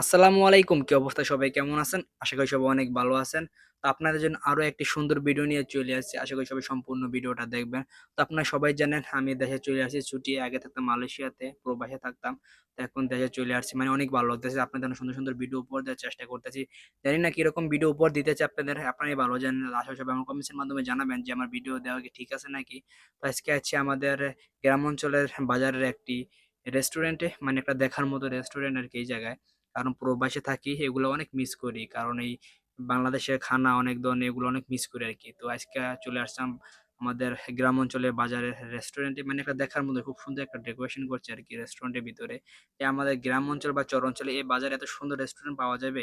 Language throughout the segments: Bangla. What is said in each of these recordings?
আসসালামু আলাইকুম, কি অবস্থা সবাই? কেমন আছেন? আশা করি সবাই অনেক ভালো আছেন। তো আপনাদের জন্য আরও একটি সুন্দর ভিডিও নিয়ে চলে আসছি। আশা করি সবাই সম্পূর্ণ ভিডিওটা দেখবেন। তো আপনারা সবাই জানেন, আমি দেশে চলে আসছি, ছুটি, আগে থাকতাম মালয়েশিয়াতে, প্রবাসে থাকতাম। তো এখন দেশে চলে আসছি মানে অনেক ভালো লাগতেছে। আপনাদের সুন্দর সুন্দর ভিডিও উপহার দেওয়ার চেষ্টা করতেছি। জানি না কীরকম ভিডিও উপহার দিতে চাই আপনাদের, আপনারাই ভালো জানেন। আশা সবাই আমার কমেন্টসের মাধ্যমে জানাবেন যে আমার ভিডিও দেওয়া কি ঠিক আছে নাকি। তো আজকে আছে আমাদের গ্রাম অঞ্চলের বাজারের একটি রেস্টুরেন্টে মানে একটা দেখার মতো রেস্টুরেন্ট আর কি এই জায়গায়। কারণ প্রবাসে থাকি, এগুলো অনেক মিস করি। কারণ এই বাংলাদেশের খানা অনেক ধরনের, এগুলো অনেক মিস করি আর কি তো আজকে চলে আসলাম আমাদের গ্রাম অঞ্চলে বাজারের রেস্টুরেন্টে মানে একটা দেখার মধ্যে খুব সুন্দর একটা ডেকোরেশন করছে আর কি রেস্টুরেন্টের ভিতরে। আমাদের গ্রাম অঞ্চল বা চর অঞ্চলে এই বাজারে এত সুন্দর রেস্টুরেন্ট পাওয়া যাবে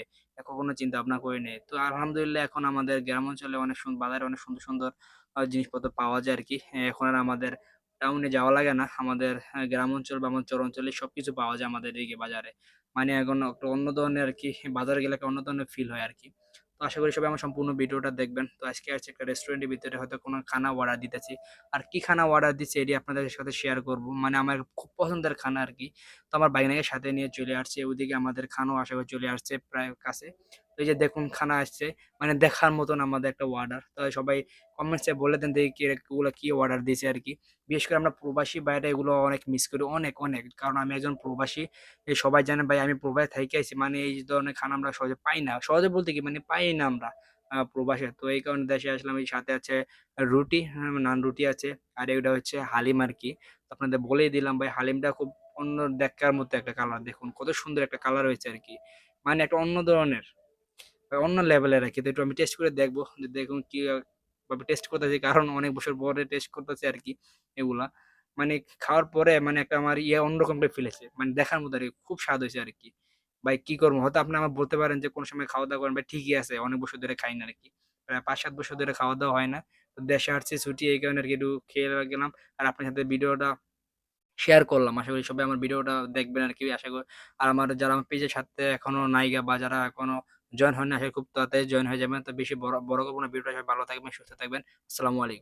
কখনো চিন্তা ভাবনা করি নেই। তো আলহামদুলিল্লাহ এখন আমাদের গ্রাম অঞ্চলে অনেক সুন্দর বাজারে অনেক সুন্দর সুন্দর জিনিসপত্র পাওয়া যায় আর কি এখন আর আমাদের টাউনে যাওয়া লাগে না আমাদের গ্রাম অঞ্চল বা আমাদের চর অঞ্চলে সবকিছু পাওয়া যায় আমাদের এদিকে বাজারে মানে এখন একটা অন্য ধরনের আরকি, বাজারে গেলে অন্য ধরনের ফিল হয় আর কি তো আশা করি সবাই আমার সম্পূর্ণ ভিডিওটা দেখবেন। তো আজকে আসছি একটা রেস্টুরেন্টের ভিতরে হয়তো কোনো খানা অর্ডার দিতেছি। আর কি খানা অর্ডার দিচ্ছি এটি আপনাদের সাথে শেয়ার করব। মানে আমার খুব পছন্দের খানা আর কি তো আমার ভাগনাকে সাথে নিয়ে চলে আসছে ওইদিকে আমাদের খানাও আশা করি চলে আসছে প্রায় কাছে। এই যে দেখুন খানা আসছে। মানে দেখার মতন আমাদের একটা অর্ডার। তো সবাই কমেন্টসে বলে দেন দেখি কে এগুলা কি অর্ডার দিয়েছে আর কি বিশেষ করে আমরা প্রবাসী বাইরে এগুলো অনেক মিস করি। অনেক, অনেক। কারণ আমি একজন প্রবাসী। এই সবাই জানে ভাই আমি প্রবাসে থাইকা আইছি। মানে এই ধরনের খানা আমরা সহজে পাই না। সহজে বলতে কি মানে পাই না আমরা প্রবাসে। তো এই কারণে দেশে আসলাম। এই সাথে আছে রুটি, হ্যাঁ, নান রুটি আছে। আর এটা হচ্ছে হালিম আর কি আপনাদের বলেই দিলাম ভাই হালিমটা খুব অন্য দেখার মতো একটা কালার দেখুন। কত সুন্দর একটা কালার হয়েছে আরকি। মানে একটা অন্য ধরনের, অন্য লেভেলের আরকি। তো একটু আমি টেস্ট করে দেখব। যে দেখুন কি ভাবে টেস্ট করতেছি। কারণ অনেক বছর পরে টেস্ট করতেছি আর কি এগুলা। মানে খাওয়ার পরে মানে একটা আমার ইয়ে অন্যরকম টাইপ ফিল হইছে। মানে দেখার মতো আরকি। খুব স্বাদ হয়েছে আর কি ভাই কি করব? হয়তো আপনি আমাকে বলতে পারেন যে, "কোন সময় খাওয়া-দাওয়া করেন?" ভাই ঠিকই আছে। অনেক বছর ধরে খাই না আরকি। প্রায় ৫-৭ বছর ধরে খাওয়া-দাওয়া হয় না। তো দেশে আসছি ছুটি এই কারণে আর কি একটু খেয়ে গেলাম। আর আপনার সাথে ভিডিওটা শেয়ার করলাম। আশা করি সবাই আমার ভিডিওটা দেখবেন আর কি আশা করি। আর আমার যারা আমার পেজের সাথে এখনও নাইগা বা যারা এখনও জয়েন হয় না খুব তাড়াতাড়ি জয়েন হয়ে যাবেন। তো বেশি বড় বড় করব না ভিডিওটা। ভালো থাকবেন, সুস্থ থাকবেন। আসসালামু আলাইকুম।